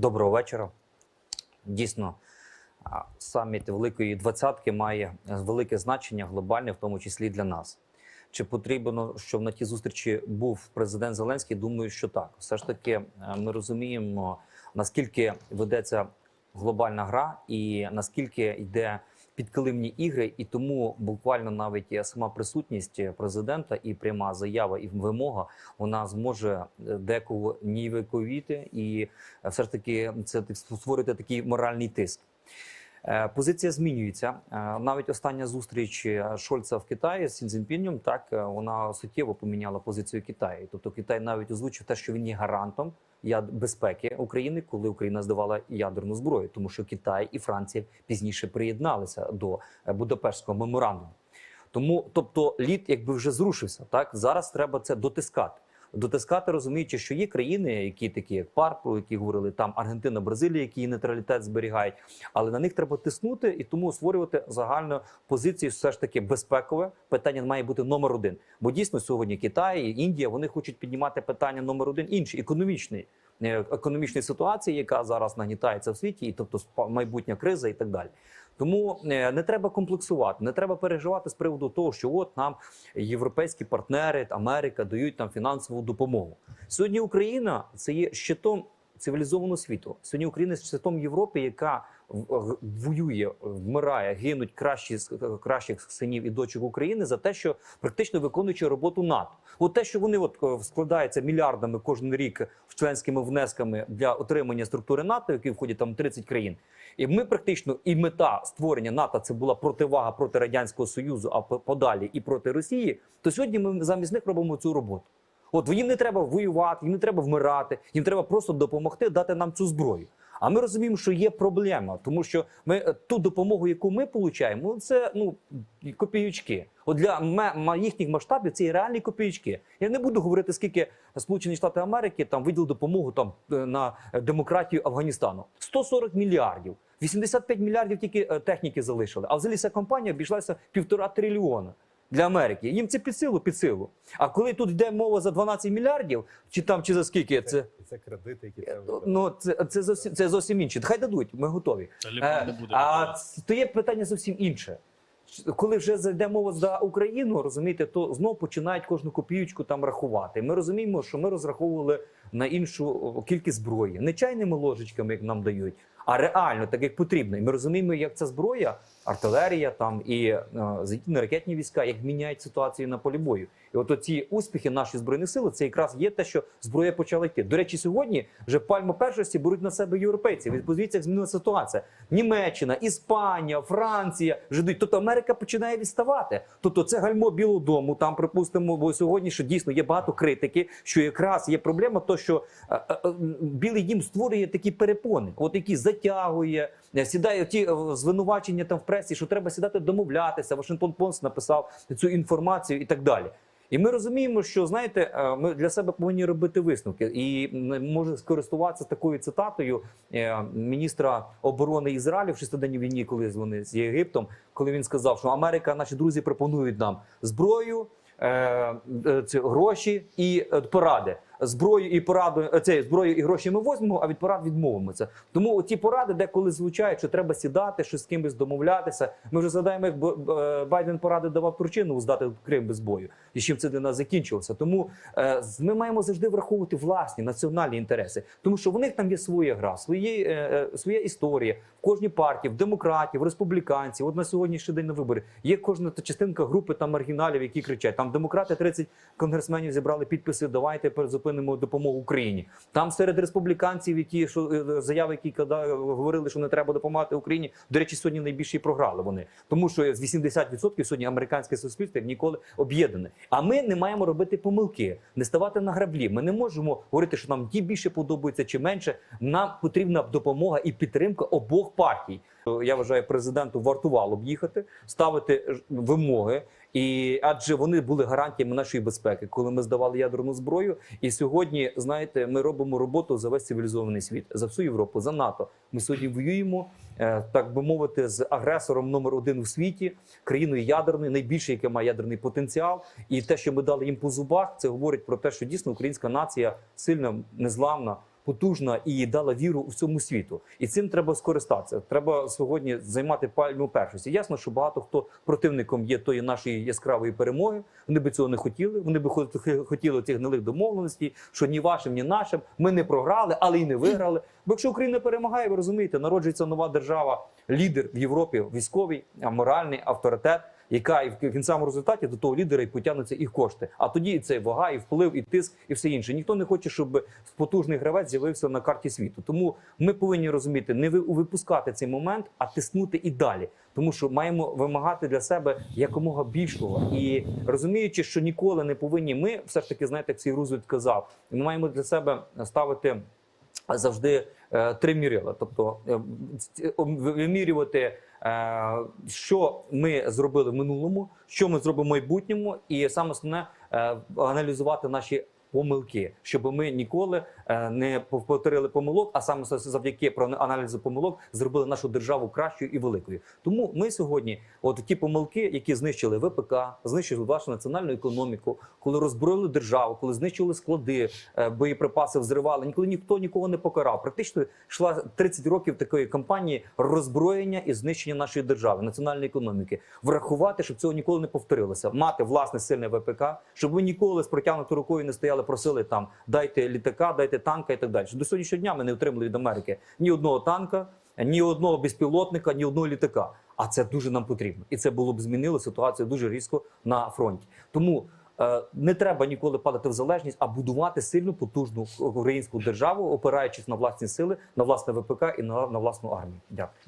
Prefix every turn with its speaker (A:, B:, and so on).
A: Доброго вечора. Дійсно, саміт Великої Двадцятки має велике значення глобальне, в тому числі для нас. Чи потрібно, щоб на ті зустрічі був президент Зеленський? Думаю, що так. Все ж таки, е, ми розуміємо, наскільки ведеться глобальна гра, і наскільки йде підкилимні ігри, і тому буквально навіть сама присутність президента і пряма заява і вимога вона зможе е, декого нівековіти, і е, все ж таки це створити такий моральний тиск. Е, Позиція змінюється. Е, Навіть остання зустріч е, Шольца в Китаї з Сінзінпінем, так вона суттєво поміняла позицію Китаю. Тобто Китай навіть озвучив те, що він є гарантом безпеки України, коли Україна здавала ядерну зброю, тому що Китай і Франція пізніше приєдналися до Будапештського меморандуму. Тому, тобто, лід якби вже зрушився. Так зараз треба це дотискати. Дотискати, розуміючи, що є країни, які такі як ПАР, про які говорили там Аргентина, Бразилія, які нейтралітет зберігають, але на них треба тиснути і тому створювати загальну позицію. Все ж таки безпекове питання має бути номер один. Бо дійсно сьогодні Китай, і Індія вони хочуть піднімати питання номер один інші економічний. Е, Економічної ситуації, яка зараз нагнітається в світі, і тобто майбутня криза і так далі. Тому е, не треба комплексувати, не треба переживати з приводу того, що от нам європейські партнери, Америка дають нам фінансову допомогу. Сьогодні Україна це є щитом цивілізованого світу. Сьогодні Україна є щитом Європи, яка воює, вмирає, гинуть кращі з кращих синів і дочок України за те, що практично виконуючи роботу НАТО. От те, що вони от е, складаються мільярдами кожен рік в членськими внесками для отримання структури НАТО, які входять там 30 країн. І ми практично і мета створення НАТО це була противага проти радянського союзу, а подалі і проти Росії. То сьогодні ми замість них робимо цю роботу. От їм не треба воювати, їм не треба вмирати, їм треба просто допомогти дати нам цю зброю. А ми розуміємо, що є проблема, тому що ми е, ту допомогу, яку ми отримуємо, це ну копійочки. От для їхніх масштабів це є реальні копійочки. Я не буду говорити, скільки Сполучені Штати Америки там виділили допомогу там е, на демократію Афганістану. 140 мільярдів. 85 мільярдів тільки е, техніки залишили. А взагалі ця компанія обійшлася півтора трильйона для Америки. Їм це під силу, під силу. А коли тут йде мова за 12 мільярдів, чи там чи за скільки це.
B: Це кредити, які треба.
A: Ну, це, це, зовсім, це зовсім інше. Хай дадуть, ми готові. Е,
C: буде.
A: а то є питання зовсім інше. Коли вже зайде мова за Україну, розумієте, то знов починають кожну копійочку там рахувати. Ми розуміємо, що ми розраховували на іншу кількість зброї, не чайними ложечками, як нам дають, а реально, так як потрібно. І ми розуміємо, як ця зброя, артилерія там і е, зенітно-ракетні війська, як міняють ситуацію на полі бою. І от оці успіхи нашої збройних сили, це якраз є те, що зброя почала йти. До речі, сьогодні вже пальму першості беруть на себе європейці. Ви подивіться, як змінилася ситуація. Німеччина, Іспанія, Франція вже йдуть. Тобто Америка починає відставати. Тобто це гальмо Білого Дому. Там припустимо, бо сьогодні що дійсно є багато критики, що якраз є проблема, то що е, е, Білий Дім створює такі перепони, от які затягує, сідає ті е, звинувачення там в пресі, що треба сідати домовлятися. Вашингтон Пост написав цю інформацію і так далі. І ми розуміємо, що знаєте, е, ми для себе повинні робити висновки, і може скористуватися такою цитатою е, міністра оборони Ізраїлю в шестиденній війні, коли вони з Єгиптом, коли він сказав, що Америка, наші друзі, пропонують нам зброю, е, е, гроші і е, поради. Зброю і пораду е, це зброю і гроші ми возьмемо, а від порад відмовимося. Тому ті поради, деколи звучають, що треба сідати, що з кимось домовлятися. Ми вже згадаємо, як е, Байден поради давав Турчину здати Крим без бою, і чим це для нас закінчилося. Тому е, ми маємо завжди враховувати власні національні інтереси, тому що в них там є своя гра, свої, своя історія в кожній партії, в демократів, в республіканців. От на сьогоднішній день на вибори є кожна та частинка групи там маргіналів, які кричать: там демократи 30 конгресменів зібрали підписи. Давайте зупинимо допомогу Україні. Там серед республіканців, які що е, заяви, які када- говорили, що не треба допомагати Україні. До речі, сьогодні найбільше і програли вони, тому що з 80% сьогодні американське суспільство ніколи об'єднане. А ми не маємо робити помилки, не ставати на граблі. Ми не можемо говорити, що нам ті більше подобаються чи менше. Нам потрібна допомога і підтримка обох партій. Я вважаю, президенту вартувало б їхати, ставити вимоги. І адже вони були гарантіями нашої безпеки, коли ми здавали ядерну зброю. І сьогодні, знаєте, ми робимо роботу за весь цивілізований світ, за всю Європу, за НАТО. Ми сьогодні воюємо, е, так би мовити, з агресором номер один у світі, країною ядерною, найбільше, яке має ядерний потенціал. І те, що ми дали їм по зубах, це говорить про те, що дійсно українська нація сильна, незламна. Потужна і дала віру всьому світу. І цим треба скористатися. Треба сьогодні займати пальму першості. Ясно, що багато хто противником є тої нашої яскравої перемоги. Вони би цього не хотіли. Вони би хо- хотіли цих гнилих домовленостей, що ні вашим, ні нашим. Ми не програли, але й не виграли. Бо якщо Україна перемагає, ви розумієте, народжується нова держава, лідер в Європі, військовий, моральний авторитет яка і в кінцевому результаті до того лідера і потягнуться їх кошти. А тоді і вага, і вплив, і тиск, і все інше. Ніхто не хоче, щоб потужний гравець з'явився на карті світу. Тому ми повинні розуміти, не випускати цей момент, а тиснути і далі. Тому що маємо вимагати для себе якомога більшого і розуміючи, що ніколи не повинні. Ми все ж таки знаєте, як цей Рузвельт казав, ми маємо для себе ставити завжди три мірила. Тобто е, вимірювати, е, що ми зробили в минулому, що ми зробимо в майбутньому, і саме основне е, аналізувати наші. Помилки, щоб ми ніколи е, не повторили помилок, а саме завдяки аналізу помилок зробили нашу державу кращою і великою. Тому ми сьогодні, от ті помилки, які знищили ВПК, знищили вашу національну економіку, коли роззброїли державу, коли знищили склади, е, боєприпаси взривали, ніколи ніхто нікого не покарав. Практично йшла 30 років такої кампанії роззброєння і знищення нашої держави, національної економіки. Врахувати, щоб цього ніколи не повторилося. Мати власне сильне ВПК, щоб ви ніколи з протягнутою рукою не стояли, просили там дайте літака, дайте танка і так далі. До сьогоднішнього дня ми не отримали від Америки ні одного танка, ні одного безпілотника, ні одного літака. А це дуже нам потрібно, і це було б змінило ситуацію дуже різко на фронті. Тому е, не треба ніколи падати в залежність, а будувати сильну, потужну українську державу, опираючись на власні сили, на власне ВПК і на, на власну армію. Дякую.